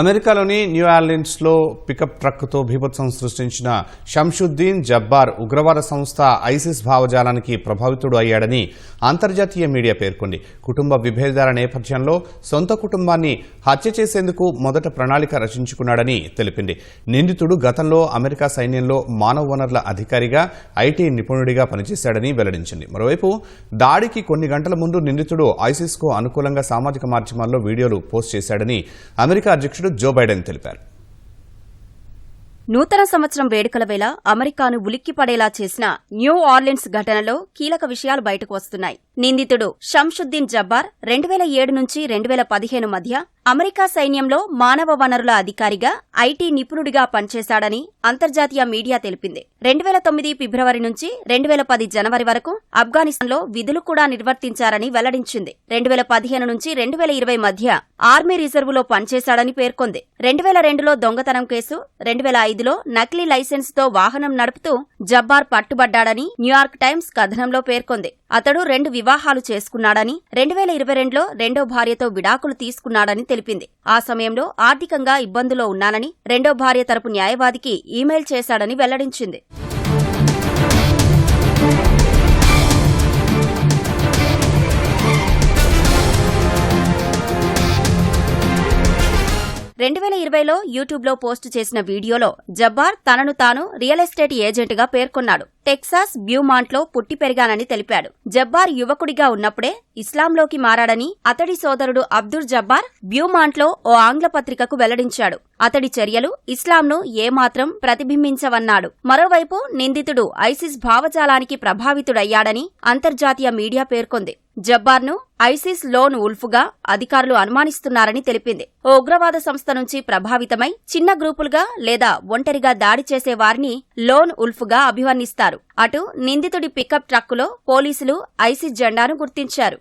అమెరికాలోని new ఆర్లిన్స్లో pickup ట్రక్తో బీభత్సం సృష్టించిన షంషుద్దీన్ జబ్బార్ ఉగ్రవాద సంస్థ ఐసిస్ భావజాలానికి ప్రభావితుడు అయ్యాడని అంతర్జాతీయ మీడియా పేర్కొంది. కుటుంబ విభేదాల నేపథ్యంలో సొంత కుటుంబాన్ని హత్య చేసేందుకు మొదట ప్రణాళిక రచించుకున్నాడని తెలిపింది. నిందితుడు గతంలో అమెరికా సైన్యంలో మానవ వనరుల అధికారిగా ఐటీ నిపుణుడిగా పనిచేశాడని వెల్లడించింది. మరోవైపు దాడికి కొన్ని గంటల ముందు నిందితుడు ఐసిస్కు అనుకూలంగా సామాజిక మాధ్యమాల్లో వీడియోలు పోస్ట్ చేశాడని అమెరికా అధ్యక్షుడు జో బైడెన్ తెలిపారు. నూతన సంవత్సరం వేడుకల వేళ అమెరికాను ఉలిక్కిపడేలా చేసిన న్యూ ఆర్లిన్స్ ఘటనలో కీలక విషయాలు బయటకు వస్తున్నాయి. నిందితుడు షంషుద్దీన్ జబ్బార్ రెండు వేల ఏడు నుంచి రెండు వేల పదిహేను మధ్య అమెరికా సైన్యంలో మానవ వనరుల అధికారిగా ఐటీ నిపుణుడిగా పనిచేశాడని అంతర్జాతీయ మీడియా తెలిపింది. రెండు వేల తొమ్మిది ఫిబ్రవరి నుంచి రెండు వేల పది జనవరి వరకు ఆఫ్ఘనిస్తాన్లో విధులు కూడా నిర్వర్తించారని వెల్లడించింది. రెండు వేల పదిహేను నుంచి రెండు వేల ఇరవై మధ్య ఆర్మీ రిజర్వులో పనిచేశాడని పేర్కొంది. రెండు వేల రెండులో దొంగతనం కేసు రెండు వేల ఐదులో నకిలీ లైసెన్స్తో వాహనం నడుపుతూ జబ్బార్ పట్టుబడ్డాడని న్యూయార్క్ టైమ్స్ కథనంలో పేర్కొంది. అతడు రెండు వివాహాలు చేసుకున్నాడని రెండు వేల ఇరవై రెండులో రెండో భార్యతో విడాకులు తీసుకున్నాడని తెలిపింది. ఆ సమయంలో ఆర్థికంగా ఇబ్బందులో ఉన్నానని రెండో భార్య తరపు న్యాయవాదికి ఈమెయిల్ చేశాడని వెల్లడించింది. రెండు వేల ఇరవైలో యూట్యూబ్లో పోస్టు చేసిన వీడియోలో జబ్బార్ తనను తాను రియల్ ఎస్టేట్ ఏజెంట్గా పేర్కొన్నాడు. టెక్సాస్ బ్యూమాంట్లో పుట్టి పెరిగానని తెలిపాడు. జబ్బార్ యువకుడిగా ఉన్నప్పుడే ఇస్లాంలోకి మారాడని అతడి సోదరుడు అబ్దుల్ జబ్బార్ బ్యూమాంట్లో ఓ ఆంగ్ల పత్రికకు వెల్లడించాడు. అతడి చర్యలు ఇస్లాంను ఏమాత్రం ప్రతిబింబించవన్నాడు. మరోవైపు నిందితుడు ఐసిస్ భావజాలానికి ప్రభావితుడయ్యాడని అంతర్జాతీయ మీడియా పేర్కొంది. జబ్బార్ను ఐసిస్ లోన్ ఉల్ఫ్గా అధికారులు అనుమానిస్తున్నారని తెలిపింది. ఓ ఉగ్రవాద సంస్థ నుంచి ప్రభావితమై చిన్న గ్రూపులుగా లేదా ఒంటరిగా దాడి చేసే వారిని లోన్ ఉల్ఫ్గా అభివర్ణిస్తారు. అటు నిందితుడి పికప్ ట్రక్కులో పోలీసులు ఐసిస్ జెండాను గుర్తించారు.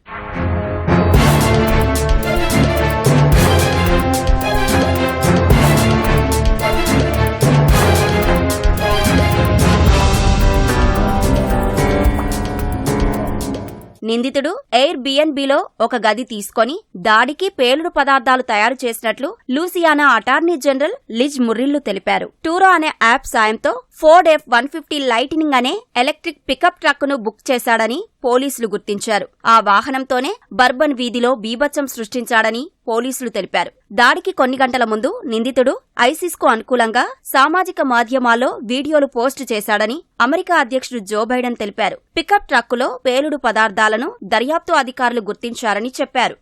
నిందితుడు ఎయిర్ బిఎన్బిలో ఒక గది తీసుకొని దాడికి పేలుడు పదార్థాలు తయారు చేసినట్లు Louisiana attorney general Liz Murrill తెలిపారు. టూరో అనే యాప్ సాయంతో Ford F one fifty lightning అనే ఎలక్ట్రిక్ పికప్ ట్రక్కును బుక్ చేశాడని పోలీసులు గుర్తించారు. ఆ వాహనంతోనే బర్బన్ వీధిలో బీభత్సం సృష్టించాడని పోలీసులు తెలిపారు. దాడికి కొన్ని గంటల ముందు నిందితుడు ఐసిస్కు అనుకూలంగా సామాజిక మాధ్యమాల్లో వీడియోలు పోస్టు చేశాడని అమెరికా అధ్యక్షుడు జో బైడెన్ తెలిపారు. పికప్ ట్రక్కులో పేలుడు పదార్థాలను దర్యాప్తు అధికారులు గుర్తించారని చెప్పారు.